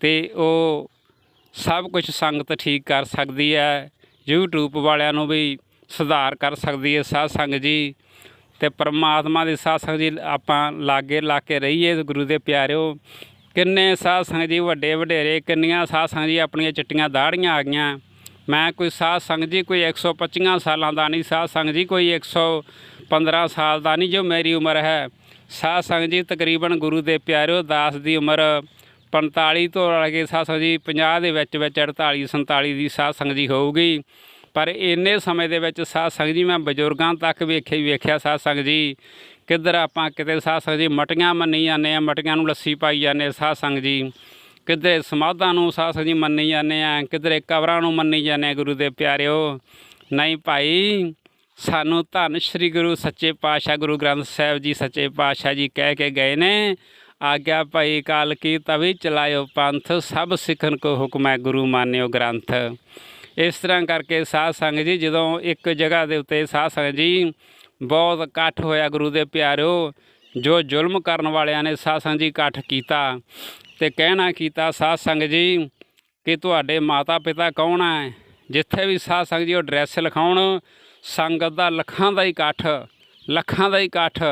ਤੇ ਉਹ ਸਭ ਕੁਝ ਸੰਗਤ ਠੀਕ ਕਰ ਸਕਦੀ ਹੈ। YouTube ਵਾਲਿਆਂ ਨੂੰ ਵੀ ਸੁਧਾਰ ਕਰ ਸਕਦੀ ਹੈ ਸਾਧ ਸੰਗਤ ਜੀ। ਤੇ ਪਰਮਾਤਮਾ ਦੇ ਸਾਧ ਸੰਗਤ ਜੀ, ਆਪਾਂ ਲਾਗੇ ਲਾ ਕੇ ਰਹੀਏ ਗੁਰੂ ਦੇ ਪਿਆਰਿਓ। ਕਿੰਨੇ ਸਾਧ ਸੰਗਤ ਜੀ ਵੱਡੇ ਵਡੇਰੇ, ਕਿੰਨੀਆਂ ਸਾਧ ਸੰਗਤ ਜੀ ਆਪਣੀਆਂ ਚਿੱਟੀਆਂ ਦਾੜੀਆਂ ਆ ਗਈਆਂ। ਮੈਂ ਕੋਈ ਸਾਧ ਸੰਗਤ ਜੀ ਕੋਈ 125 ਸਾਲਾਂ ਦਾ ਨਹੀਂ ਸਾਧ ਸੰਗਤ ਜੀ ਕੋਈ 115 ਸਾਲ ਦਾ ਨਹੀਂ ਜੋ ਮੇਰੀ ਉਮਰ ਹੈ। ਸਾਧ ਸੰਗਤ ਜੀ ਤਕਰੀਬਨ ਗੁਰੂ ਦੇ ਪਿਆਰਿਓ ਦਾਸ ਦੀ ਉਮਰ 45 ਤੋਂ ਲੈ ਕੇ ਸਾਧ ਸੰਗਤ ਜੀ 50 ਦੇ ਵਿੱਚ ਵਿੱਚ 48 47 ਦੀ ਸਾਧ ਸੰਗਤ ਜੀ ਹੋਊਗੀ। ਪਰ ਇੰਨੇ ਸਮੇਂ ਦੇ ਵਿੱਚ ਸਾਧ ਸੰਗਤ ਜੀ ਮੈਂ ਬਜ਼ੁਰਗਾਂ ਤੱਕ ਵੇਖੇ ਵੇਖਿਆ ਸਾਧ ਸੰਗਤ ਜੀ। ਕਿੱਧਰ ਆਪਾਂ? ਕਿਤੇ ਸਾਧ ਸੰਗਤ ਜੀ ਮਟੀਆਂ ਮੰਨੀ ਜਾਂਦੇ ਆ ਮਟੀਆਂ ਨੂੰ ਲੱਸੀ ਪਾਈ ਜਾਂਦੇ ਸਾਧ ਸੰਗਤ ਜੀ। ਕਿਧਰੇ ਸਮਾਧਾਂ ਨੂੰ ਸਾਧ ਸੰਗਤ ਜੀ ਮੰਨੀ ਜਾਂਦੇ ਆ, ਕਿਧਰੇ ਕਬਰਾਂ ਨੂੰ ਮੰਨੀ ਜਾਂਦੇ ਆ, ਗੁਰੂ ਦੇ ਪਿਆਰਿਓ। ਨਹੀਂ ਭਾਈ, ਸਾਨੂੰ ਧੰਨ ਸ੍ਰੀ ਗੁਰੂ ਸੱਚੇ ਪਾਤਸ਼ਾਹ, ਗੁਰੂ ਗ੍ਰੰਥ ਸਾਹਿਬ ਜੀ ਸੱਚੇ ਪਾਤਸ਼ਾਹ ਜੀ ਕਹਿ ਕੇ ਗਏ ਨੇ। ਆਗਿਆ ਭਾਈ ਕਾਲ ਕੀ ਤਵੀ ਚਲਾਇਓ ਪੰਥ, ਸਭ ਸਿੱਖਣ ਕੋ ਹੁਕਮ ਹੈ ਗੁਰੂ ਮਾਨਿਓ ਗ੍ਰੰਥ। ਇਸ ਤਰ੍ਹਾਂ ਕਰਕੇ ਸਾਧ ਸੰਗਤ ਜੀ, ਜਦੋਂ ਇੱਕ ਜਗ੍ਹਾ ਦੇ ਉੱਤੇ ਸਾਧ ਸੰਗਤ ਜੀ ਬਹੁਤ ਇਕੱਠ ਹੋਇਆ ਗੁਰੂ ਦੇ ਪਿਆਰਿਓ ਜੋ ਜ਼ੁਲਮ ਕਰਨ ਵਾਲਿਆਂ ਨੇ ਸਾਧ ਜੀ ਇਕੱਠ ਕੀਤਾ ਤੇ ਕਹਿਣਾ ਕੀਤਾ ਸਾਧ ਜੀ, ਕਿ ਤੁਹਾਡੇ ਮਾਤਾ ਪਿਤਾ ਕੌਣ ਹੈ ਜਿੱਥੇ ਵੀ ਸਾਧ ਸੰਗਤ ਜੀ ਉਹ ਐਡਰੈਸ ਲਿਖਾਉਣ, ਸੰਗਤ ਦਾ ਲੱਖਾਂ ਦਾ ਇਕੱਠ, ਲੱਖਾਂ ਦਾ ਇਕੱਠ।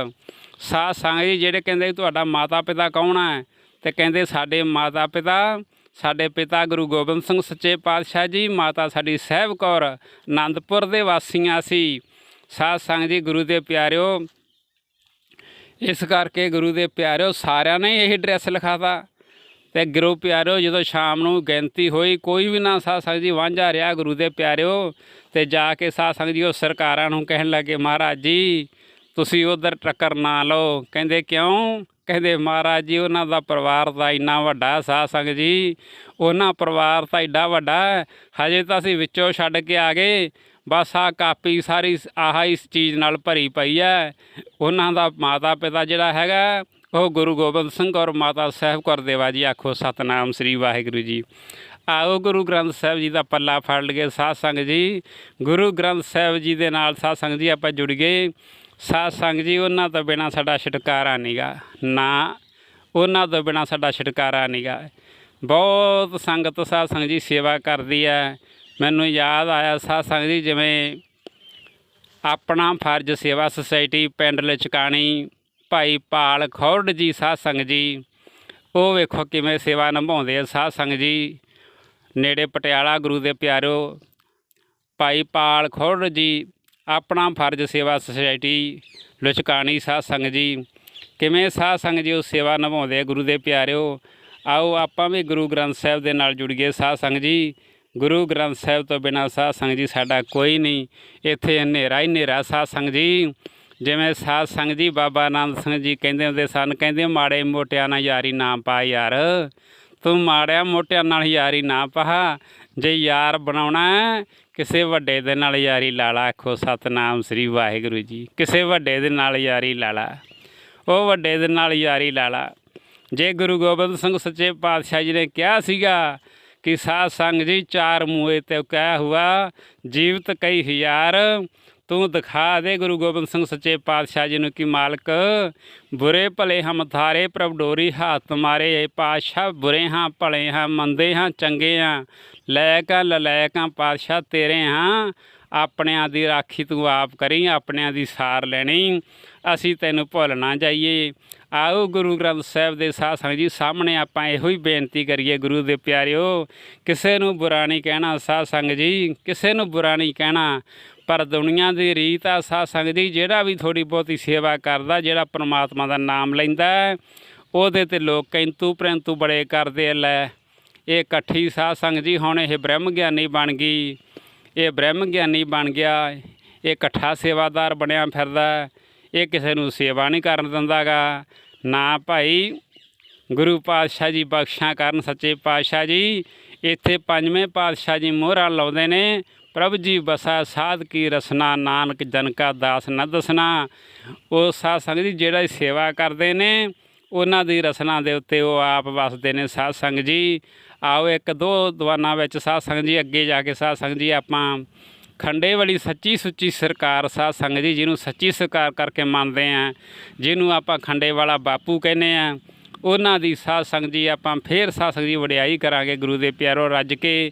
ਸਾਧ ਜੀ ਜਿਹੜੇ ਕਹਿੰਦੇ ਤੁਹਾਡਾ ਮਾਤਾ ਪਿਤਾ ਕੌਣ ਹੈ ਤੇ ਕਹਿੰਦੇ ਸਾਡੇ ਮਾਤਾ ਪਿਤਾ ਸਾਡੇ ਪਿਤਾ ਗੁਰੂ ਗੋਬਿੰਦ ਸਿੰਘ ਸੱਚੇ ਪਾਤਸ਼ਾਹ ਜੀ, ਮਾਤਾ ਸਾਡੀ ਸਹਿਬ ਕੌਰ ਆਨੰਦਪੁਰ ਦੇ ਵਾਸੀਆਂ ਸੀ। ਸਾਧ ਸੰਗ ਜੀ, ਗੁਰੂ ਦੇ ਪਿਆਰਿਓ, ਇਸ ਕਰਕੇ ਗੁਰੂ ਦੇ ਪਿਆਰਿਓ ਸਾਰਿਆਂ ਨੇ ਇਹ ਐਡਰੈਸ ਲਿਖਾਤਾ। ਤੇ ਗੁਰੂ ਪਿਆਰਿਓ, ਜਦੋਂ ਸ਼ਾਮ ਨੂੰ ਗਿਣਤੀ ਹੋਈ, ਕੋਈ ਵੀ ਨਾ ਸਾਧ ਸੰਗਤ ਜੀ ਵਾਂਝਾ ਰਿਹਾ ਗੁਰੂ ਦੇ ਪਿਆਰਿਓ, ਤੇ ਜਾ ਕੇ ਸਾਧ ਸੰਗਤ ਜੀ ਉਹ ਸਰਕਾਰਾਂ ਨੂੰ ਕਹਿਣ ਲੱਗੇ, ਮਹਾਰਾਜ ਜੀ, ਤੁਸੀਂ ਉਧਰ ਟੱਕਰ ਨਾ ਲਓ। ਕਹਿੰਦੇ, ਕਿਉਂ? ਕਹਿੰਦੇ, ਮਹਾਰਾਜ ਜੀ, ਉਹਨਾਂ ਦਾ ਪਰਿਵਾਰ ਦਾ ਇੰਨਾ ਵੱਡਾ ਸਾਧ ਸੰਗਤ ਜੀ। ਉਹਨਾਂ ਪਰਿਵਾਰ ਤਾਂ ਏਡਾ ਵੱਡਾ ਹਜੇ ਤਾਂ ਅਸੀਂ ਵਿੱਚੋਂ ਛੱਡ ਕੇ ਆ ਗਏ। ਬਸ ਆ ਕਾਪੀ ਸਾਰੀ ਆਹ ਇਸ ਚੀਜ਼ ਨਾਲ ਭਰੀ ਪਈ ਹੈ ਉਹਨਾਂ ਦਾ ਮਾਤਾ ਪਿਤਾ ਜਿਹੜਾ ਹੈਗਾ, ਉਹ ਗੁਰੂ ਗੋਬਿੰਦ ਸਿੰਘ ਔਰ ਮਾਤਾ ਸਾਹਿਬ ਕੌਰ ਦੇਵਾ ਜੀ ਆਖੋ ਸਤਨਾਮ ਸ੍ਰੀ ਵਾਹਿਗੁਰੂ ਜੀ। ਆਓ ਗੁਰੂ ਗ੍ਰੰਥ ਸਾਹਿਬ ਜੀ ਦਾ ਪੱਲਾ ਫੜ ਲਈਏ ਸਾਧ ਸੰਗਤ ਜੀ। ਗੁਰੂ ਗ੍ਰੰਥ ਸਾਹਿਬ ਜੀ ਦੇ ਨਾਲ ਸਾਧ ਸੰਗਤ ਜੀ ਆਪਾਂ ਜੁੜ ਗਏ। ਸਾਧ ਸੰਗਤ ਜੀ, ਉਹਨਾਂ ਤੋਂ ਬਿਨਾ ਸਾਡਾ ਛੁਟਕਾਰਾ ਨਹੀਂਗਾ ਨਾ, ਉਹਨਾਂ ਤੋਂ ਬਿਨਾ ਸਾਡਾ ਛੁਟਕਾਰਾ ਨਹੀਂਗਾ ਬਹੁਤ ਸੰਗਤ ਸਾਧ ਸੰਗਤ ਜੀ ਸੇਵਾ ਕਰਦੀ ਹੈ ਮੈਨੂੰ ਯਾਦ ਆਇਆ ਸਾਧ ਜੀ, ਜਿਵੇਂ ਆਪਣਾ ਫਰਜ਼ ਸੇਵਾ ਸੁਸਾਇਟੀ ਪਿੰਡ ਲਚਕਾਣੀ, ਭਾਈ ਪਾਲ ਖੌੜ ਜੀ ਸਾਧ ਜੀ, ਉਹ ਵੇਖੋ ਕਿਵੇਂ ਸੇਵਾ ਨਿਭਾਉਂਦੇ ਆ ਸਾਧ ਜੀ। ਨੇੜੇ ਪਟਿਆਲਾ ਗੁਰੂ ਦੇ ਪਿਆਰਿਓ ਭਾਈ ਪਾਲ ਖੌੜ ਜੀ, ਆਪਣਾ ਫਰਜ਼ ਸੇਵਾ ਸੁਸਾਇਟੀ ਲੁਚਕਾਣੀ ਸਾਧ ਸੰਗਤ ਜੀ। ਕਿਵੇਂ ਸਾਧ ਸੰਗਤ ਜੀ ਉਹ ਸੇਵਾ ਨਿਭਾਉਂਦੇ ਗੁਰੂ ਦੇ ਪਿਆਰਿਓ ਆਓ ਆਪਾਂ ਵੀ ਗੁਰੂ ਗ੍ਰੰਥ ਸਾਹਿਬ ਦੇ ਨਾਲ ਜੁੜ ਗਏ ਸਾਧ ਸੰਗਤ ਜੀ। ਗੁਰੂ ਗ੍ਰੰਥ ਸਾਹਿਬ ਤੋਂ ਬਿਨਾਂ ਸਾਧ ਸੰਗਤ ਜੀ ਸਾਡਾ ਕੋਈ ਨਹੀਂ। ਇੱਥੇ ਹਨੇਰਾ ਹੀ ਹਨੇਰਾ। ਸਾਧ ਸੰਗਤ ਜੀ, ਜਿਵੇਂ ਸਾਧ ਸੰਗਤ ਜੀ ਬਾਬਾ ਆਨੰਦ ਸਿੰਘ ਜੀ ਕਹਿੰਦੇ ਹੁੰਦੇ ਸਨ, ਕਹਿੰਦੇ ਮਾੜੇ ਮੋਟਿਆਂ ਨਾਲ ਯਾਰੀ ਨਾ ਪਾ ਯਾਰ। ਤੂੰ ਮਾੜਿਆਂ ਮੋਟਿਆਂ ਨਾਲ ਯਾਰੀ ਨਾ ਪਾ। ਜੇ ਯਾਰ ਬਣਾਉਣਾ ਕਿਸੇ ਵੱਡੇ ਦੇ ਨਾਲ ਯਾਰੀ ਲਾਲਾ ਆਖੋ, ਸਤਨਾਮ ਸ੍ਰੀ ਵਾਹਿਗੁਰੂ ਜੀ, ਕਿਸੇ ਵੱਡੇ ਦੇ ਨਾਲ ਯਾਰੀ ਲਾਲਾ ਉਹ ਵੱਡੇ ਦੇ ਨਾਲ ਯਾਰੀ ਲਾਲਾ ਜੇ ਗੁਰੂ ਗੋਬਿੰਦ ਸਿੰਘ ਸੱਚੇ ਪਾਤਸ਼ਾਹ ਜੀ ਨੇ ਕਿਹਾ ਸੀਗਾ ਕਿ ਸਾਧ ਸੰਗ ਜੀ ਚਾਰ ਮੂਏ ਤੇ ਕਹਿ ਹੁਆ, ਜੀਵਤ ਕਈ ਹਜ਼ਾਰ, ਤੂੰ ਦਿਖਾ ਦੇ ਗੁਰੂ ਗੋਬਿੰਦ ਸਿੰਘ ਸੱਚੇ ਪਾਤਸ਼ਾਹ ਜੀ ਨੂੰ ਕਿ ਮਾਲਕ, ਬੁਰੇ ਭਲੇ ਹਮ ਥਾਰੇ ਪ੍ਰਭ ਡੋਰੀ ਹੱਥ ਮਾਰੇ ਏ ਪਾਤਸ਼ਾਹ ਬੁਰੇ ਹਾਂ, ਭਲੇ ਹਾਂ, ਮੰਦੇ ਹਾਂ, ਚੰਗੇ ਹਾਂ ਲੈਕ ਹਾਂ ਲਲੈਕ ਪਾਤਸ਼ਾਹ ਤੇਰੇ ਹਾਂ, ਆਪਣਿਆਂ ਦੀ ਰਾਖੀ ਤੂੰ ਆਪ ਕਰੀ, ਆਪਣਿਆਂ ਦੀ ਸਾਰ ਲੈਣੀ, ਅਸੀਂ ਤੈਨੂੰ ਭੁੱਲ ਨਾ ਜਾਈਏ। ਆਓ ਗੁਰੂ ਗ੍ਰੰਥ ਸਾਹਿਬ ਦੇ ਸਾਧ ਸੰਗਤ ਜੀ, ਸਾਹਮਣੇ ਆਪਾਂ ਇਹੋ ਹੀ ਬੇਨਤੀ ਕਰੀਏ ਗੁਰੂ ਦੇ ਪਿਆਰਿਓ, ਕਿਸੇ ਨੂੰ ਬੁਰਾ ਨਹੀਂ ਕਹਿਣਾ ਸਾਧ ਸੰਗਤ ਜੀ, ਕਿਸੇ ਨੂੰ ਬੁਰਾ ਨਹੀਂ ਕਹਿਣਾ। ਪਰ ਦੁਨੀਆ ਦੀ ਰੀਤ ਆ ਸਾਧ ਸੰਗਤ ਜੀ, ਜਿਹੜਾ ਵੀ ਥੋੜੀ ਬਹੁਤੀ ਸੇਵਾ ਕਰਦਾ, ਜਿਹੜਾ ਪ੍ਰਮਾਤਮਾ ਦਾ ਨਾਮ ਲੈਂਦਾ, ਉਹਦੇ ਤੇ ਲੋਕ ਕਿੰਤੂ ਪ੍ਰੰਤੂ ਬੜੇ ਕਰਦੇ ਆ, ਲੈ, ਇਹ ਇਕੱਠੀ ਸਾਧ ਸੰਗਤ ਜੀ, ਹੁਣ ਇਹ ਬ੍ਰਹਮ ਗਿਆਨੀ ਬਣ ਗਈ, ਇਹ ਬ੍ਰਹਮ ਗਿਆਨੀ ਬਣ ਗਿਆ, ਇਹ ਇਕੱਠਾ ਸੇਵਾਦਾਰ ਬਣਿਆ ਫਿਰਦਾ, ਇਹ ਕਿਸੇ ਨੂੰ ਸੇਵਾ ਨਹੀਂ ਕਰਨ ਦਿੰਦਾਗਾ। ਨਾ ਭਾਈ, ਗੁਰੂ ਪਾਤਸ਼ਾਹ ਜੀ ਬਖਸ਼ਾਂ ਕਰਨ ਸੱਚੇ ਪਾਤਸ਼ਾਹ ਜੀ। ਇੱਥੇ ਪੰਜਵੇਂ ਪਾਤਸ਼ਾਹ ਜੀ ਮੋਹਰਾ ਲਾਉਂਦੇ ਨੇ। ਪ੍ਰਭ ਜੀ ਬਸਾ ਸਾਧ ਕੀ ਰਸਨਾ, ਨਾਨਕ ਜਨ ਕਾ ਦਾਸ ਨ ਦਸਨਾ। ਉਹ ਸਾਧ ਸੰਗਤ ਜੀ ਜਿਹੜਾ ਸੇਵਾ ਕਰਦੇ ਨੇ, ਉਹਨਾਂ ਦੀ ਰਸਨਾ ਦੇ ਉੱਤੇ ਉਹ ਆਪ ਵਸਦੇ ਨੇ ਸਾਧ ਸੰਗਤ ਜੀ। ਆਓ ਇੱਕ ਦੋ ਦਵਾਨਾਂ ਵਿੱਚ ਸਾਧ ਸੰਗਤ ਜੀ ਅੱਗੇ ਜਾ ਕੇ ਸਾਧ ਸੰਗਤ ਜੀ ਆਪਾਂ ਖੰਡੇ ਵਾਲੀ ਸੱਚੀ ਸੁੱਚੀ ਸਰਕਾਰ ਸਾਧ ਸੰਗਤ ਜੀ, ਜਿਹਨੂੰ ਸੱਚੀ ਸਰਕਾਰ ਕਰਕੇ ਮੰਨਦੇ ਆ, ਜਿਹਨੂੰ ਆਪਾਂ ਖੰਡੇ ਵਾਲਾ ਬਾਪੂ ਕਹਿੰਦੇ ਆ, ਉਹਨਾਂ ਦੀ ਸਾਧ ਸੰਗਤ ਜੀ ਆਪਾਂ ਫੇਰ ਸਾਧ ਸੰਗਤ ਜੀ ਵਡਿਆਈ ਕਰਾਂਗੇ ਗੁਰੂ ਦੇ ਪਿਆਰੋ ਰੱਜ ਕੇ।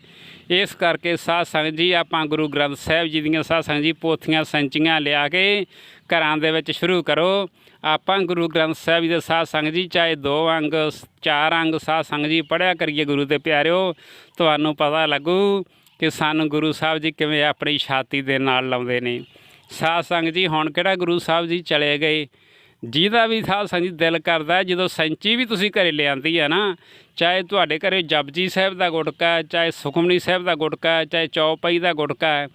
ਇਸ ਕਰਕੇ ਸਾਧ ਸੰਗਤ ਜੀ ਆਪਾਂ ਗੁਰੂ ਗ੍ਰੰਥ ਸਾਹਿਬ ਜੀ ਦੀਆਂ ਸਾਧ ਸੰਗਤ ਜੀ ਪੋਥੀਆਂ, ਸੰਚੀਆਂ ਲਿਆ ਕੇ ਘਰਾਂ ਦੇ ਵਿੱਚ ਸ਼ੁਰੂ ਕਰੋ। ਆਪਾਂ ਗੁਰੂ ਗ੍ਰੰਥ ਸਾਹਿਬ ਜੀ ਦੇ ਸਾਧ ਸੰਗਤ ਜੀ, ਚਾਹੇ ਦੋ ਅੰਗ, ਚਾਰ ਅੰਗ ਸਾਧ ਸੰਗਤ ਜੀ ਪੜਿਆ ਕਰੀਏ ਗੁਰੂ ਦੇ ਪਿਆਰਿਓ, ਤੁਹਾਨੂੰ ਪਤਾ ਲੱਗੂ ਕਿ ਸਾਨੂੰ ਗੁਰੂ ਸਾਹਿਬ ਜੀ ਕਿਵੇਂ ਆਪਣੀ ਛਾਤੀ ਦੇ ਨਾਲ ਲਾਉਂਦੇ ਨੇ। ਸਾਧ ਸੰਗਤ ਜੀ, ਹੁਣ ਕਿਹੜਾ ਗੁਰੂ ਸਾਹਿਬ ਜੀ ਚਲੇ ਗਏ? ਜਿਹਦਾ ਵੀ ਸਾਧ ਸੰਗਤ ਜੀ ਦਿਲ ਕਰਦਾ ਜਦੋਂ ਸੈਂਚੀ ਵੀ ਤੁਸੀਂ ਘਰੇ ਲਿਆਂਦੀ ਹੈ ਨਾ, ਚਾਹੇ ਤੁਹਾਡੇ ਘਰੇ ਜਪਜੀ ਸਾਹਿਬ ਦਾ ਗੁਟਕਾ ਚਾਹੇ ਸੁਖਮਨੀ ਸਾਹਿਬ ਦਾ ਗੁਟਕਾ ਹੈ, ਚਾਹੇ ਚੌਪਈ ਦਾ ਗੁਟਕਾ ਹੈ,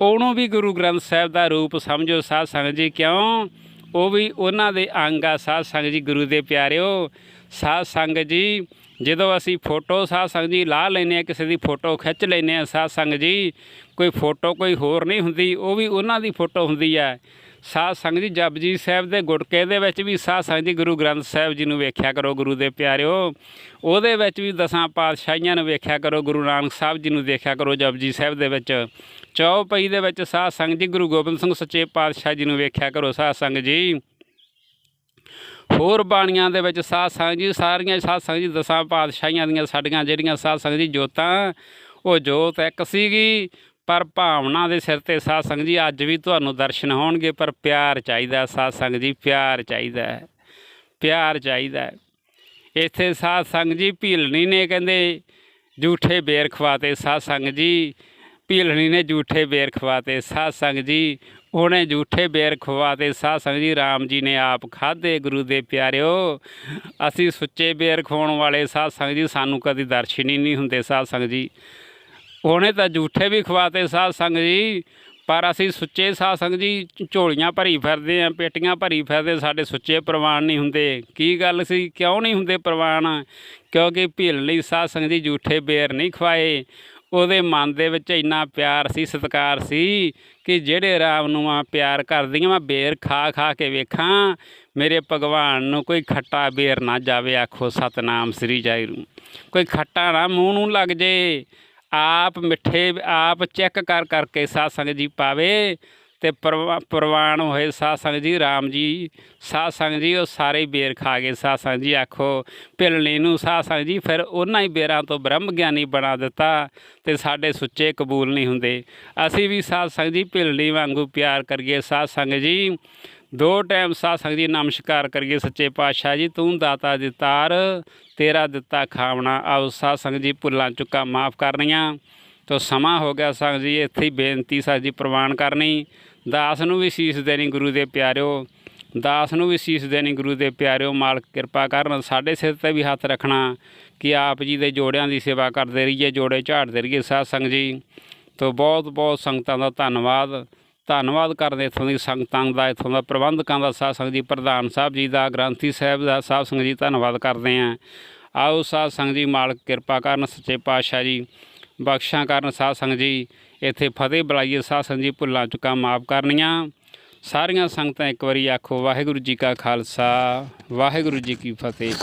ਉਹਨੂੰ ਵੀ ਗੁਰੂ ਗ੍ਰੰਥ ਸਾਹਿਬ ਦਾ ਰੂਪ ਸਮਝੋ ਸਾਧ ਸੰਗਤ ਜੀ। ਕਿਉਂ? ਉਹ ਵੀ ਉਹਨਾਂ ਦੇ ਅੰਗ ਆ ਸਾਧ ਸੰਗਤ ਜੀ, ਗੁਰੂ ਦੇ ਪਿਆਰਿਓ। ਸਾਧ ਸੰਗਤ ਜੀ ਜਦੋਂ ਅਸੀਂ ਫੋਟੋ ਸਾਧ ਸੰਗਤ ਜੀ ਲਾ ਲੈਨੇ ਆ ਕਿਸੇ ਦੀ ਫੋਟੋ ਖਿੱਚ ਲੈਨੇ ਆ ਸਾਧ ਸੰਗਤ ਜੀ, ਕੋਈ ਫੋਟੋ ਕੋਈ ਹੋਰ ਨਹੀਂ ਹੁੰਦੀ, ਉਹ ਵੀ ਉਹਨਾਂ ਦੀ ਫੋਟੋ ਹੁੰਦੀ ਹੈ। ਸਾਧ ਸੰਗਤ ਜੀ ਜਪਜੀ ਸਾਹਿਬ ਦੇ ਗੁਟਕੇ ਦੇ ਵਿੱਚ ਵੀ ਸਾਧ ਸੰਗਤ ਜੀ ਗੁਰੂ ਗ੍ਰੰਥ ਸਾਹਿਬ ਜੀ ਨੂੰ ਵੇਖਿਆ ਕਰੋ ਗੁਰੂ ਦੇ ਪਿਆਰਿਓ। ਉਹਦੇ ਵਿੱਚ ਵੀ ਦਸਾਂ ਪਾਤਸ਼ਾਹੀਆਂ ਨੂੰ ਵੇਖਿਆ ਕਰੋ, ਗੁਰੂ ਨਾਨਕ ਸਾਹਿਬ ਜੀ ਨੂੰ ਦੇਖਿਆ ਕਰੋ ਜਪਜੀ ਸਾਹਿਬ ਦੇ ਵਿੱਚ। ਚੌਪਈ ਦੇ ਵਿੱਚ ਸਾਧ ਸੰਗਤ ਜੀ ਗੁਰੂ ਗੋਬਿੰਦ ਸਿੰਘ ਸੱਚੇ ਪਾਤਸ਼ਾਹ ਜੀ ਨੂੰ ਵੇਖਿਆ ਕਰੋ ਸਾਧ ਸੰਗਤ ਜੀ। ਹੋਰ ਬਾਣੀਆਂ ਦੇ ਵਿੱਚ ਸਾਧ ਸੰਗਤ ਜੀ, ਸਾਰੀਆਂ ਸਾਧ ਸੰਗਤ ਜੀ, ਦਸਾਂ ਪਾਤਸ਼ਾਹੀਆਂ ਦੀਆਂ ਸਾਡੀਆਂ ਜਿਹੜੀਆਂ ਸਾਧ ਸੰਗਤ ਜੀ ਜੋਤਾਂ, ਉਹ ਜੋਤ ਇੱਕ ਸੀਗੀ, ਪਰ ਭਾਵਨਾ ਦੇ ਸਿਰ ਤੇ ਸਾਧ ਸੰਗਤ ਜੀ ਅੱਜ ਵੀ ਤੁਹਾਨੂੰ ਦਰਸ਼ਨ ਹੋਣਗੇ, ਪਰ ਪਿਆਰ ਚਾਹੀਦਾ ਸਾਧ ਸੰਗਤ ਜੀ, ਪਿਆਰ ਚਾਹੀਦਾ ਪਿਆਰ ਚਾਹੀਦਾ ਇੱਥੇ ਸਾਧ ਸੰਗਤ ਜੀ ਭੀਲਣੀ ਨੇ ਕਹਿੰਦੇ ਝੂਠੇ ਬੇਰ ਖਵਾਤੇ ਸਾਧ ਸੰਗਤ ਜੀ ਭੀਲਣੀ ਨੇ ਝੂਠੇ ਬੇਰ ਖਵਾਤੇ ਸਾਧ ਸੰਗਤ ਜੀ ਉਹਨੇ ਝੂਠੇ ਬੇਰ ਖਵਾਤੇ ਸਾਧ ਸੰਗਤ ਜੀ, ਰਾਮ ਜੀ ਨੇ ਆਪ ਖਾਦੇ ਗੁਰੂ ਦੇ ਪਿਆਰਿਓ। ਅਸੀਂ ਸੁੱਚੇ ਬੇਰ ਖਵਾਉਣ ਵਾਲੇ ਸਾਧ ਸੰਗਤ ਜੀ, ਸਾਨੂੰ ਕਦੀ ਦਰਸ਼ਨ ਹੀ ਨਹੀਂ ਹੁੰਦੇ ਸਾਧ ਸੰਗਤ ਜੀ। ਉਹਨੇ ਤਾਂ ਝੂਠੇ ਵੀ ਖਵਾਤੇ ਸਾਧ ਸੰਗਤ ਜੀ, ਪਰ ਅਸੀਂ ਸੁੱਚੇ ਸਾਧ ਸੰਗਤ ਜੀ, ਝੋਲੀਆਂ ਭਰੀ ਫਿਰਦੇ ਆਂ, ਪੇਟੀਆਂ ਭਰੀ ਫਿਰਦੇ ਸਾਡੇ ਸੁੱਚੇ ਪ੍ਰਵਾਨ ਨਹੀਂ ਹੁੰਦੇ। ਕੀ ਗੱਲ ਸੀ? ਕਿਉਂ ਨਹੀਂ ਹੁੰਦੇ ਪ੍ਰਵਾਨ? ਕਿਉਂਕਿ ਭੀਲ ਲਈ ਸਾਧ ਸੰਗ ਜੀ ਝੂਠੇ ਬੇਰ ਨਹੀਂ ਖਵਾਏ। ਉਹਦੇ ਮਨ ਦੇ ਵਿੱਚ ਇੰਨਾ ਪਿਆਰ ਸੀ, ਸਤਿਕਾਰ ਸੀ ਕਿ ਜਿਹੜੇ ਰਾਮ ਨੂੰ ਮੈਂ ਪਿਆਰ ਕਰਦੀ ਕਰਦੀਆਂ ਮੈਂ ਬੇਰ ਖਾ ਖਾ ਕੇ ਵੇਖਾਂ, ਮੇਰੇ ਭਗਵਾਨ ਨੂੰ ਕੋਈ ਖੱਟਾ ਬੇਰ ਨਾ ਜਾਵੇ, ਆਖੋ ਸਤਨਾਮ ਸ੍ਰੀ ਜਾਇਰੂ ਕੋਈ ਖੱਟਾ ਨਾ ਮੂੰਹ ਨੂੰ ਲੱਗ ਜੇ, ਆਪ ਮਿੱਠੇ, ਆਪ ਚੈੱਕ ਕਰ ਕਰਕੇ ਸਾਧ ਸੰਗਤ ਜੀ ਪਾਵੇ ਤੇ ਪ੍ਰਵਾ- ਪ੍ਰਵਾਨ ਹੋਏ ਸਾਧ ਸੰਗ ਜੀ, ਰਾਮ ਜੀ। ਸਾਧ ਸੰਗਤ ਜੀ, ਉਹ ਸਾਰੇ ਹੀ ਬੇਰ ਖਾ ਗਏ। ਸਾਧ ਸੰਗ ਜੀ ਆਖੋ, ਭਿਲਣੀ ਨੂੰ ਸਾਧ ਸੰਗ ਜੀ, ਫਿਰ ਉਹਨਾਂ ਹੀ ਬੇਰਾਂ ਤੋਂ ਬ੍ਰਹਮ ਗਿਆਨੀ ਬਣਾ ਦਿੱਤਾ ਤੇ ਸਾਡੇ ਸੁੱਚੇ ਕਬੂਲ ਨਹੀਂ ਹੁੰਦੇ। ਅਸੀਂ ਵੀ ਸਾਧ ਸੰਗਤ ਜੀ ਭਿਲਣੀ ਵਾਂਗੂ ਪਿਆਰ ਕਰੀਏ। ਸਾਧ ਸੰਗਤ ਜੀ, ਦੋ ਟਾਈਮ ਸਾਧ ਸੰਗਤ ਜੀ ਨਮਸਕਾਰ ਕਰੀਏ ਸੱਚੇ ਪਾਤਸ਼ਾਹ ਜੀ। ਤੂੰ ਦਾਤਾ ਦਿੱਤਾਰ ਤੇਰਾ ਦਿੱਤਾ ਖਾਵਣਾ ਆਓ ਸਾਧ ਸੰਗਤ ਜੀ ਭੁੱਲਾਂ ਚੁੱਕਾ ਮਾਫ ਕਰਨੀਆਂ। ਤੋ ਸਮਾਂ ਹੋ ਗਿਆ ਸੰਗਤ ਜੀ, ਇੱਥੇ ਹੀ ਬੇਨਤੀ ਸਾਡੀ ਪ੍ਰਵਾਨ ਕਰਨੀ। ਦਾਸ ਨੂੰ ਵੀ ਸੀਸ ਦੇਣੀ ਗੁਰੂ ਦੇ ਪਿਆਰਿਓ। ਦਾਸ ਨੂੰ ਵੀ ਸੀਸ ਦੇਣੀ ਗੁਰੂ ਦੇ ਪਿਆਰਿਓ, ਮਾਲਕ ਕਿਰਪਾ ਕਰਨ, ਸਾਡੇ ਸਿਰ ਤੇ ਵੀ ਹੱਥ ਰੱਖਣਾ ਕਿ ਆਪ ਜੀ ਦੇ ਜੋੜਿਆਂ ਦੀ ਸੇਵਾ ਕਰਦੇ ਰਹੀਏ, ਜੋੜੇ ਝਾੜਦੇ ਰਹੀਏ ਸਾਧ ਸੰਗਤ ਜੀ। ਤੋ ਬਹੁਤ ਬਹੁਤ ਸੰਗਤਾਂ ਦਾ ਧੰਨਵਾਦ। ਧੰਨਵਾਦ ਕਰਦੇ ਇੱਥੋਂ ਦੀ ਸੰਗਤਾਂ ਦਾ, ਇੱਥੋਂ ਦਾ ਪ੍ਰਬੰਧਕਾਂ ਦਾ ਸਾਧ ਸੰਗਤ ਜੀ, ਪ੍ਰਧਾਨ ਸਾਹਿਬ ਜੀ ਦਾ, ਗ੍ਰੰਥੀ ਸਾਹਿਬ ਦਾ ਸਾਧ ਸੰਗਤ ਜੀ, ਧੰਨਵਾਦ ਕਰਦੇ ਆਂ ਆਓ ਸਾਧ ਸੰਗਤ ਜੀ, ਮਾਲਕ ਕਿਰਪਾ ਕਰਨ, ਸੱਚੇ ਪਾਤਸ਼ਾਹ ਜੀ। ਬਖਸ਼ਾਂ ਕਰਨ ਸਾਧ ਸੰਗਤ ਜੀ। ਇੱਥੇ ਫਤਿਹ ਬੁਲਾਈਏ ਸਾਧ ਸੰਗਤ ਜੀ, ਭੁੱਲਾਂ ਚੁੱਕਾਂ ਮਾਫ ਕਰਨੀਆਂ। ਸਾਰੀਆਂ ਸੰਗਤਾਂ ਇੱਕ ਵਾਰੀ ਆਖੋ, ਵਾਹਿਗੁਰੂ ਜੀ ਕਾ ਖਾਲਸਾ, ਵਾਹਿਗੁਰੂ ਜੀ ਕੀ ਫਤਿਹ।